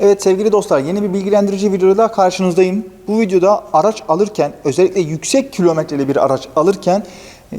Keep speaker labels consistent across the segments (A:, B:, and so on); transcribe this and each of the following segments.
A: Evet sevgili dostlar yeni bir bilgilendirici videoda karşınızdayım. Bu videoda araç alırken özellikle yüksek kilometreli bir araç alırken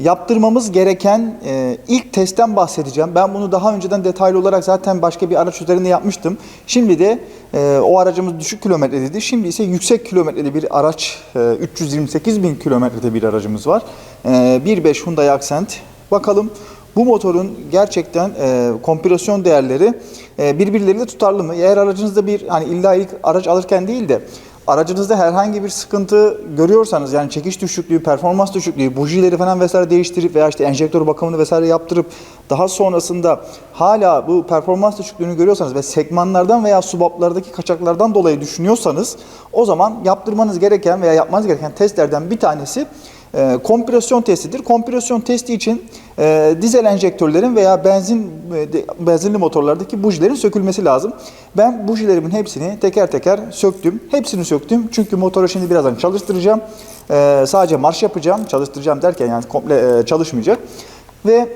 A: yaptırmamız gereken e, ilk testten bahsedeceğim. Ben bunu daha önceden detaylı olarak zaten başka bir araç üzerinde yapmıştım. Şimdi de e, o aracımız düşük kilometreliydi. Şimdi ise yüksek kilometreli bir araç, e, 328 bin kilometrede bir aracımız var. E, 1.5 Hyundai Accent. Bakalım bu motorun gerçekten e, kompresyon değerleri e, birbirleriyle tutarlı mı? Eğer aracınızda bir hani illa ilk araç alırken değil de aracınızda herhangi bir sıkıntı görüyorsanız yani çekiş düşüklüğü, performans düşüklüğü, bujileri falan vesaire değiştirip veya işte enjektör bakımını vesaire yaptırıp daha sonrasında hala bu performans düşüklüğünü görüyorsanız ve segmanlardan veya subaplardaki kaçaklardan dolayı düşünüyorsanız o zaman yaptırmanız gereken veya yapmanız gereken testlerden bir tanesi e, kompresyon testidir. Kompresyon testi için e, dizel enjektörlerin veya benzin e, benzinli motorlardaki bujilerin sökülmesi lazım. Ben bujilerimin hepsini teker teker söktüm. Hepsini söktüm. Çünkü motoru şimdi birazdan çalıştıracağım. E, sadece marş yapacağım. Çalıştıracağım derken yani komple e, çalışmayacak. Ve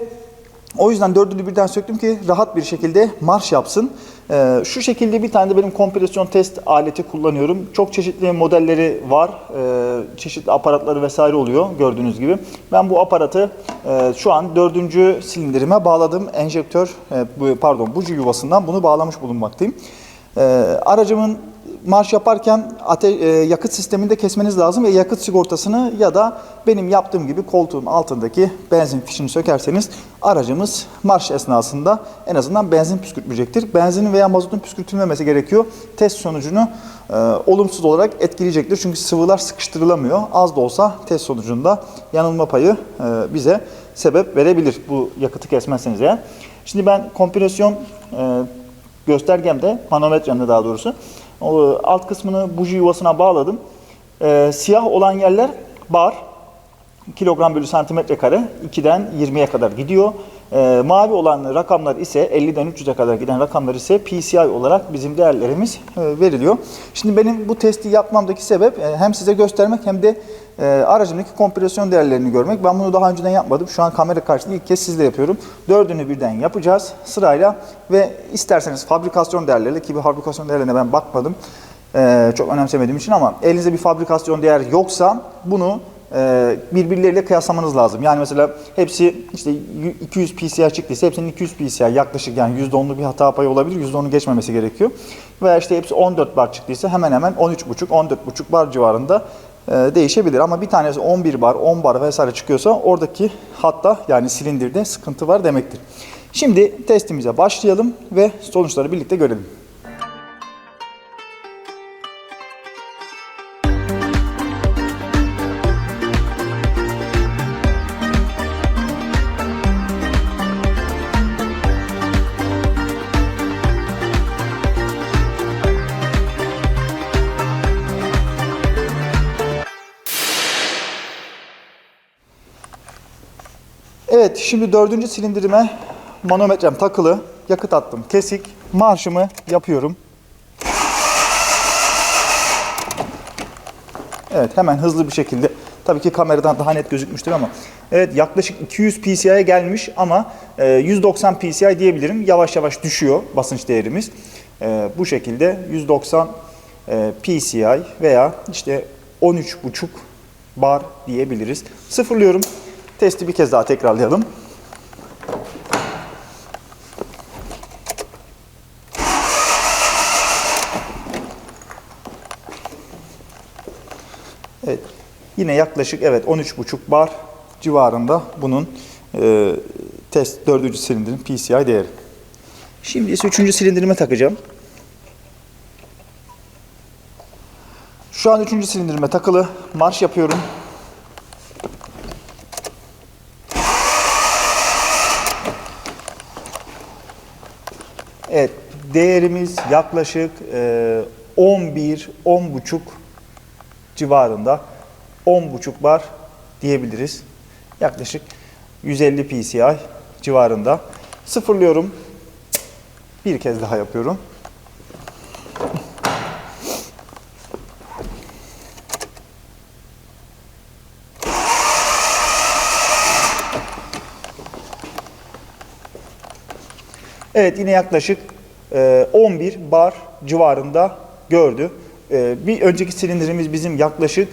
A: o yüzden dördünü birden söktüm ki rahat bir şekilde marş yapsın. Ee, şu şekilde bir tane de benim kompresyon test aleti kullanıyorum. Çok çeşitli modelleri var. Ee, çeşitli aparatları vesaire oluyor gördüğünüz gibi. Ben bu aparatı e, şu an dördüncü silindirime bağladım. Enjektör, e, pardon buji yuvasından bunu bağlamış bulunmaktayım. Ee, aracımın marş yaparken ate, e, yakıt sisteminde kesmeniz lazım ve yakıt sigortasını ya da benim yaptığım gibi koltuğun altındaki benzin fişini sökerseniz aracımız marş esnasında en azından benzin püskürtmeyecektir. Benzinin veya mazotun püskürtülmemesi gerekiyor. Test sonucunu e, olumsuz olarak etkileyecektir. Çünkü sıvılar sıkıştırılamıyor. Az da olsa test sonucunda yanılma payı e, bize sebep verebilir bu yakıtı kesmezseniz eğer. Şimdi ben kompresyon e, göstergemde, manometremde daha doğrusu. Alt kısmını buji yuvasına bağladım. Ee, siyah olan yerler bar. Kilogram bölü santimetre kare 2'den 20'ye kadar gidiyor. Ee, mavi olan rakamlar ise 50'den 300'e kadar giden rakamlar ise PCI olarak bizim değerlerimiz e, veriliyor. Şimdi benim bu testi yapmamdaki sebep e, hem size göstermek hem de e, aracımdaki kompresyon değerlerini görmek. Ben bunu daha önceden yapmadım. Şu an kamera karşısında ilk kez sizle yapıyorum. Dördünü birden yapacağız sırayla ve isterseniz fabrikasyon değerleriyle ki bu fabrikasyon değerlerine ben bakmadım. e, çok önemsemediğim için ama elinizde bir fabrikasyon değer yoksa bunu e, birbirleriyle kıyaslamanız lazım. Yani mesela hepsi işte 200 PCI çıktıysa hepsinin 200 PCI yaklaşık yani %10'lu bir hata payı olabilir. %10'u geçmemesi gerekiyor. Veya işte hepsi 14 bar çıktıysa hemen hemen 13,5 14,5 bar civarında değişebilir. Ama bir tanesi 11 bar, 10 bar vesaire çıkıyorsa oradaki hatta yani silindirde sıkıntı var demektir. Şimdi testimize başlayalım ve sonuçları birlikte görelim. Evet, şimdi dördüncü silindirime manometrem takılı. Yakıt attım kesik. Marşımı yapıyorum. Evet, hemen hızlı bir şekilde. Tabii ki kameradan daha net gözükmüştür ama. Evet, yaklaşık 200 PCI'ye gelmiş ama e, 190 PCI diyebilirim. Yavaş yavaş düşüyor basınç değerimiz. E, bu şekilde 190 e, PCI veya işte 13,5 bar diyebiliriz. Sıfırlıyorum. Testi bir kez daha tekrarlayalım. Evet. Yine yaklaşık evet 13,5 bar civarında bunun e, test 4. silindirin PCI değeri. Şimdi ise 3. silindirime takacağım. Şu an 3. silindirime takılı. Marş yapıyorum. Evet, değerimiz yaklaşık e, 11 10,5 civarında 10,5 bar diyebiliriz. Yaklaşık 150 PCI civarında. Sıfırlıyorum. Bir kez daha yapıyorum. Evet yine yaklaşık e, 11 bar civarında gördü. Ee, bir önceki silindirimiz bizim yaklaşık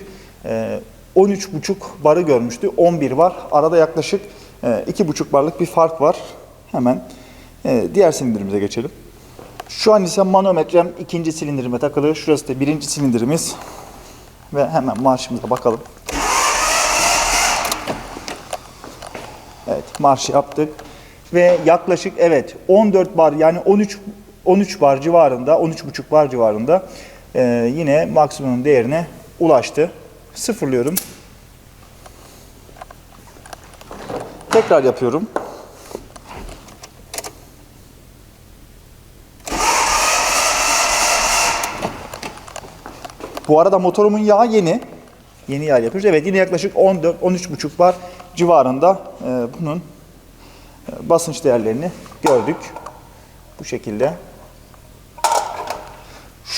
A: e, 13,5 barı görmüştü. 11 var. Arada yaklaşık e, 2,5 barlık bir fark var. Hemen e, diğer silindirimize geçelim. Şu an ise manometrem ikinci silindirime takılı. Şurası da birinci silindirimiz. Ve hemen marşımıza bakalım. Evet marş yaptık. Ve yaklaşık evet 14 bar yani 13 13 bar civarında 13,5 bar civarında e, yine maksimum değerine ulaştı. Sıfırlıyorum. Tekrar yapıyorum. Bu arada motorumun yağı yeni. Yeni yağ yapıyoruz. Evet yine yaklaşık 14-13,5 bar civarında e, bunun e, basınç değerlerini gördük. Bu şekilde.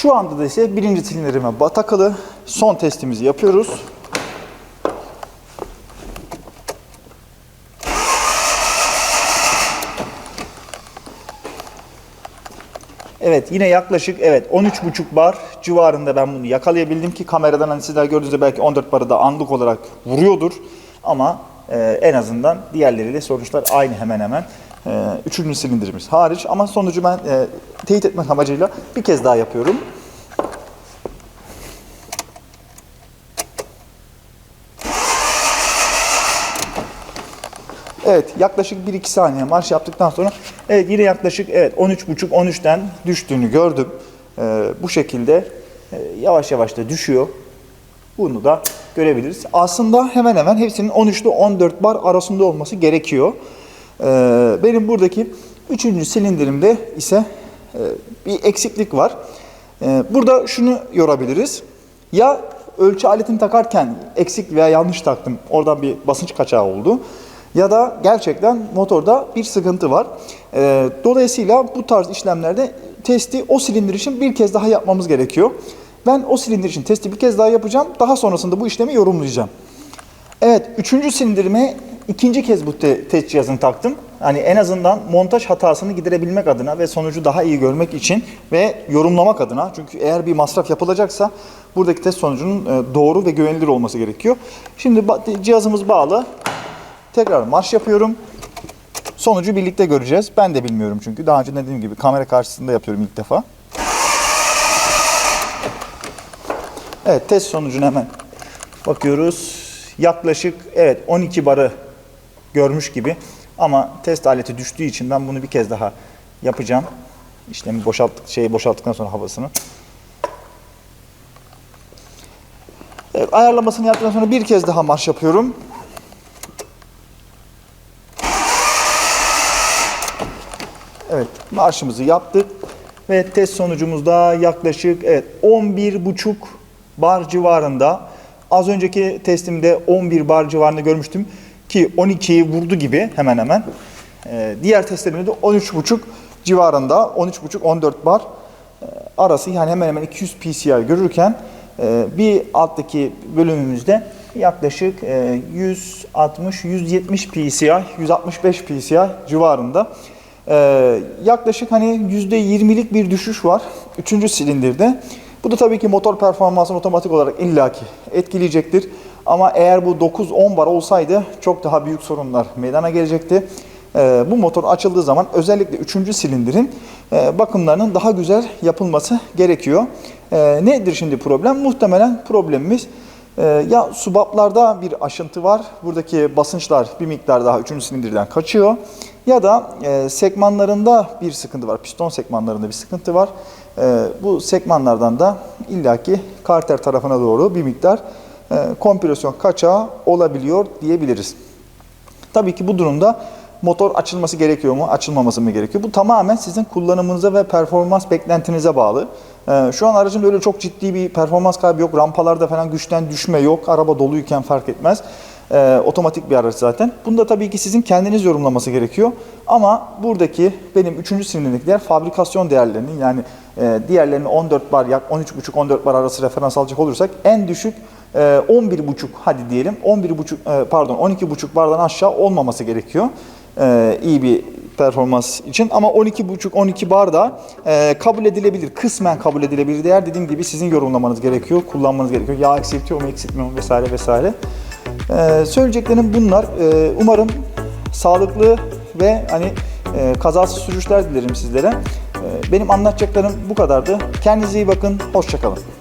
A: Şu anda da ise birinci silindirime ba- takılı. Son testimizi yapıyoruz. Evet yine yaklaşık evet 13,5 bar civarında ben bunu yakalayabildim ki kameradan hani sizler gördüğünüzde belki 14 barı da anlık olarak vuruyordur. Ama e, en azından diğerleriyle sonuçlar aynı hemen hemen. E, üçüncü silindirimiz hariç ama sonucu ben e, teyit etmek amacıyla bir kez daha yapıyorum. Evet yaklaşık 1-2 saniye marş yaptıktan sonra evet yine yaklaşık evet 13.5-13'ten düştüğünü gördüm. Ee, bu şekilde e, yavaş yavaş da düşüyor. Bunu da görebiliriz. Aslında hemen hemen hepsinin 13 ile 14 bar arasında olması gerekiyor. Ee, benim buradaki 3. silindirimde ise e, bir eksiklik var. Ee, burada şunu yorabiliriz. Ya ölçü aletini takarken eksik veya yanlış taktım. Oradan bir basınç kaçağı oldu. Ya da gerçekten motorda bir sıkıntı var. Ee, dolayısıyla bu tarz işlemlerde testi o silindir için bir kez daha yapmamız gerekiyor. Ben o silindir için testi bir kez daha yapacağım. Daha sonrasında bu işlemi yorumlayacağım. Evet, üçüncü silindirime ikinci kez bu te- test cihazını taktım. Hani en azından montaj hatasını giderebilmek adına ve sonucu daha iyi görmek için ve yorumlamak adına. Çünkü eğer bir masraf yapılacaksa buradaki test sonucunun e, doğru ve güvenilir olması gerekiyor. Şimdi cihazımız bağlı. Tekrar marş yapıyorum. Sonucu birlikte göreceğiz. Ben de bilmiyorum çünkü. Daha önce dediğim gibi kamera karşısında yapıyorum ilk defa. Evet test sonucuna hemen bakıyoruz. Yaklaşık evet 12 barı görmüş gibi. Ama test aleti düştüğü için ben bunu bir kez daha yapacağım. İşlemi boşalttık, şeyi boşalttıktan sonra havasını. Evet, ayarlamasını yaptıktan sonra bir kez daha marş yapıyorum. Evet, marşımızı yaptık ve test sonucumuzda yaklaşık evet 11,5 bar civarında. Az önceki testimde 11 bar civarında görmüştüm ki 12'yi vurdu gibi hemen hemen. Ee, diğer testlerimde de 13,5 civarında 13,5-14 bar e, arası yani hemen hemen 200 PCI görürken e, bir alttaki bölümümüzde yaklaşık e, 160-170 PCI, 165 PCI civarında. Ee, yaklaşık hani %20'lik bir düşüş var 3. silindirde. Bu da tabii ki motor performansını otomatik olarak illaki etkileyecektir. Ama eğer bu 9-10 bar olsaydı çok daha büyük sorunlar meydana gelecekti. Ee, bu motor açıldığı zaman özellikle 3. silindirin e, bakımlarının daha güzel yapılması gerekiyor. Ee, nedir şimdi problem? Muhtemelen problemimiz e, ya subaplarda bir aşıntı var. Buradaki basınçlar bir miktar daha 3. silindirden kaçıyor. Ya da e, sekmanlarında bir sıkıntı var. Piston sekmanlarında bir sıkıntı var. E, bu sekmanlardan da illaki karter tarafına doğru bir miktar e, kompresyon kaçağı olabiliyor diyebiliriz. Tabii ki bu durumda motor açılması gerekiyor mu, açılmaması mı gerekiyor? Bu tamamen sizin kullanımınıza ve performans beklentinize bağlı. Ee, şu an aracın öyle çok ciddi bir performans kaybı yok. Rampalarda falan güçten düşme yok. Araba doluyken fark etmez. Ee, otomatik bir araç zaten. Bunu da tabii ki sizin kendiniz yorumlaması gerekiyor. Ama buradaki benim 3. silindirlikler fabrikasyon değerlerinin yani e, diğerlerini 14 bar, yak 13,5-14 bar arası referans alacak olursak en düşük e, 11,5 hadi diyelim 11,5 e, pardon 12,5 bardan aşağı olmaması gerekiyor. E, iyi bir performans için ama 12.5-12 bar da e, kabul edilebilir. Kısmen kabul edilebilir. Diğer dediğim gibi sizin yorumlamanız gerekiyor, kullanmanız gerekiyor. Yağ eksiltiyor mu, eksiltmiyor mu vesaire vesaire. E, söyleyeceklerim bunlar. Umarım sağlıklı ve hani e, kazasız sürüşler dilerim sizlere. Benim anlatacaklarım bu kadardı. Kendinize iyi bakın. Hoşçakalın.